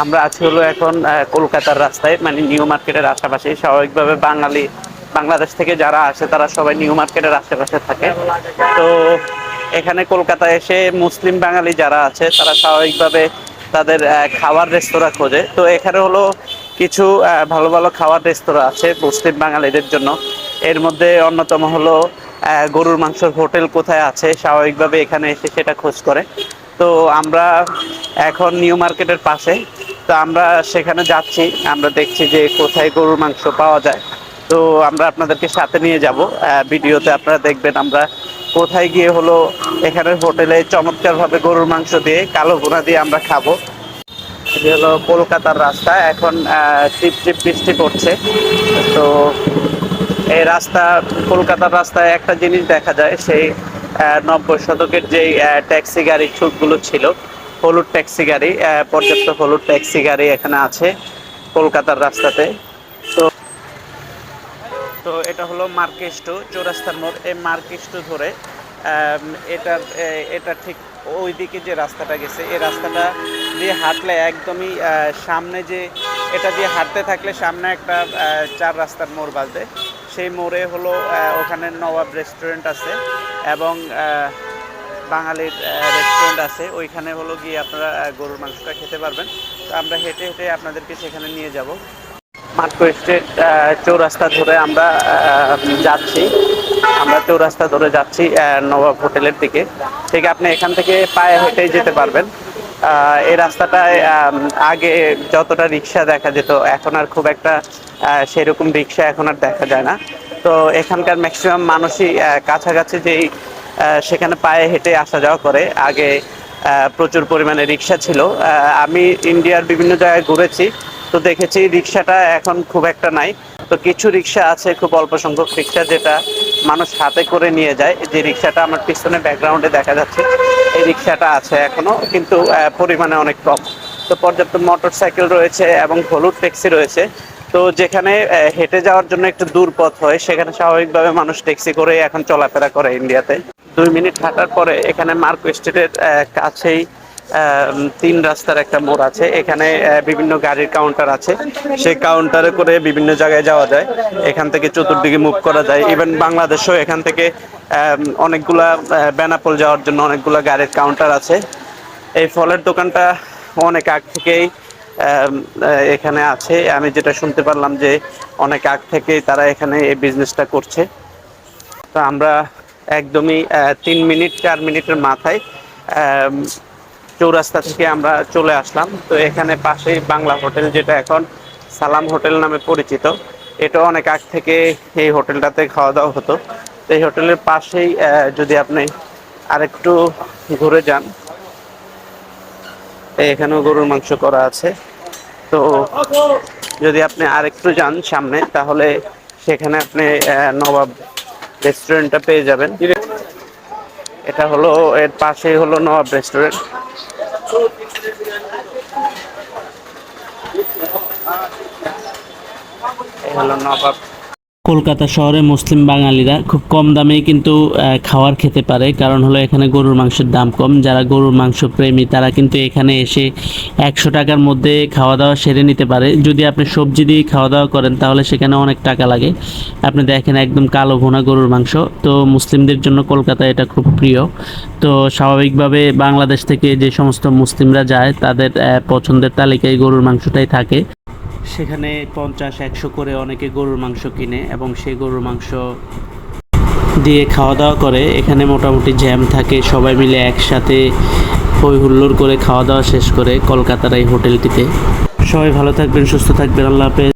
আমরা আছি হলো এখন কলকাতার রাস্তায় মানে নিউ মার্কেটের আশেপাশে। স্বাভাবিকভাবে বাঙালি, বাংলাদেশ থেকে যারা আসে, তারা সবাই নিউ মার্কেটের আশেপাশে থাকে। তো এখানে কলকাতায় এসে মুসলিম বাঙালি যারা আছে, তারা স্বাভাবিকভাবে তাদের খাবার রেস্তোরাঁ খোঁজে। তো এখানে হলো কিছু ভালো ভালো খাবার রেস্তোরাঁ আছে মুসলিম বাঙালিদের জন্য। এর মধ্যে অন্যতম হলো গরুর মাংসর হোটেল কোথায় আছে, স্বাভাবিকভাবে এখানে এসে সেটা খোঁজ করে। তো আমরা এখন নিউ মার্কেটের পাশে। তো আমরা সেখানে যাচ্ছি, আমরা দেখছি যে কোথায় গরুর মাংস পাওয়া যায়। তো আমরা আপনাদেরকে সাথে নিয়ে যাব ভিডিওতে আপনারা দেখবেন আমরা কোথায় গিয়ে হলো এখানের হোটেলে চমৎকারভাবে গরুর মাংস দিয়ে কালো ভুনা দিয়ে আমরা খাব। এটি হলো কলকাতার রাস্তা, এখন টিপ টিপ বৃষ্টি পড়ছে। তো এই রাস্তা, কলকাতার রাস্তায় একটা জিনিস দেখা যায়, সেই নব্বই শতকের যেই ট্যাক্সি গাড়ি ছুটগুলো ছিল, হলুদ ট্যাক্সি গাড়ি পর্যাপ্ত হলুদ ট্যাক্সি গাড়ি এখানে আছে কলকাতার রাস্তাতে। তো তো এটা হলো মার্কেস্টো চৌরাস্তার মোড়। এই মার্কেস্টো ধরে এটা এটা ঠিক ওইদিকে যে রাস্তাটা গেছে, এই রাস্তাটা দিয়ে হাঁটলে একদমই সামনে যে, এটা দিয়ে হাঁটতে থাকলে সামনে একটা চার রাস্তার মোড় বাজবে সেই মোড়ে হলো ওখানে নবাব রেস্টুরেন্ট আছে। এবং বাঙালির রেস্টুরেন্ট আছে। ওইখানে হলো গিয়ে আপনারা গরুর মাংসটা খেতে পারবেন। তো আমরা হেঁটে হেঁটে আপনাদেরকে সেখানে নিয়ে যাব। মার্কো স্ট্রিট চৌরাস্তা ধরে আমরা যাচ্ছি। আমরা চৌরাস্তা ধরে যাচ্ছি নবাব হোটেলের দিকে। ঠিক আপনি এখান থেকে পায়ে হেঁটেই যেতে পারবেন। এই রাস্তাটায় আগে যতটা রিক্সা দেখা যেত, এখন আর খুব একটা সেরকম রিক্সা এখন আর দেখা যায় না। তো এখানকার ম্যাক্সিমাম মানুষই কাছাকাছি যেই সেখানে পায়ে হেঁটে আসা যাওয়া করে। আগে প্রচুর পরিমাণে রিক্সা ছিল। আমি ইন্ডিয়ার বিভিন্ন জায়গায় ঘুরেছি, তো দেখেছি রিক্সাটা এখন খুব একটা নাই। তো কিছু রিক্সা আছে, খুব অল্প সংখ্যক রিক্সা যেটা মানুষ হাতে করে নিয়ে যায়। যে রিক্সাটা আমার পিছনে ব্যাকগ্রাউন্ডে দেখা যাচ্ছে, এই রিক্সাটা আছে এখনও কিন্তু পরিমাণে অনেক কম। তো পর্যাপ্ত মোটর সাইকেল রয়েছে এবং হলুদ ট্যাক্সি রয়েছে। তো যেখানে হেঁটে যাওয়ার জন্য একটু দূর পথ হয়, সেখানে স্বাভাবিকভাবে মানুষ ট্যাক্সি করে এখন চলাফেরা করে ইন্ডিয়াতে। দুই মিনিট হাঁটার পরে এখানে মার্কো স্ট্রিটের কাছেই তিন রাস্তার একটা মোড় আছে। এখানে বিভিন্ন গাড়ির কাউন্টার আছে। সেই কাউন্টারে করে বিভিন্ন জায়গায় যাওয়া যায়। এখান থেকে চতুর্দিকে মুভ করা যায়। ইভেন বাংলাদেশেও এখান থেকে অনেকগুলা বেনাপোল যাওয়ার জন্য অনেকগুলা গাড়ির কাউন্টার আছে। এই ফলের দোকানটা অনেক আগ থেকেই এখানে আছে। আমি যেটা শুনতে পারলাম যে অনেক আগ থেকেই তারা এখানে এই বিজনেসটা করছে। তো আমরা একদমই তিন মিনিট, চার মিনিটের মাথায় চৌরাস্তা থেকে আমরা চলে আসলাম। তো এখানে পাশেই বাংলা হোটেল যেটা এখন সালাম হোটেল নামে পরিচিত। এটা অনেক আগ থেকে এই হোটেলটাতে খাওয়া দাওয়া হতো। তো এই হোটেলের পাশেই যদি আপনি আরেকটু ঘুরে যান এখানেও গরুর মাংস করা আছে। তো যদি আপনি আরেকটু যান সামনে, তাহলে সেখানে আপনি নবাব রেস্টুরেন্টটা পেয়ে যাবেন। এটা হলো, এর পাশেই হলো নবাব রেস্টুরেন্ট এই হলো নবাব কলকাতা শহরে মুসলিম বাঙালিরা খুব কম দামেই কিন্তু খাওয়ার খেতে পারে। কারণ হলো এখানে গরুর মাংসের দাম কম। যারা গরুর মাংস প্রেমী, তারা কিন্তু এখানে এসে একশো টাকার মধ্যে খাওয়া দাওয়া সেরে নিতে পারে। যদি আপনি সবজি দিয়ে খাওয়া দাওয়া করেন, তাহলে সেখানে অনেক টাকা লাগে। আপনি দেখেন একদম কালো ভুনা গরুর মাংস। তো মুসলিমদের জন্য কলকাতা এটা খুব প্রিয়। তো স্বাভাবিকভাবে বাংলাদেশ থেকে যে সমস্ত মুসলিমরা যায়, তাদের পছন্দের তালিকায় গরুর মাংসটাই থাকে। সেখানে পঞ্চাশ, একশো করে অনেকে গরুর মাংস কিনে এবং সেই গরুর মাংস দিয়ে খাওয়া দাওয়া করে। এখানে মোটামুটি জ্যাম থাকে, সবাই মিলে একসাথে হই হুল্লোড় করে খাওয়া দাওয়া শেষ করে কলকাতার এই হোটেলটিতে। সবাই ভালো থাকবেন, সুস্থ থাকবেন, আল্লাহ হাফেজ।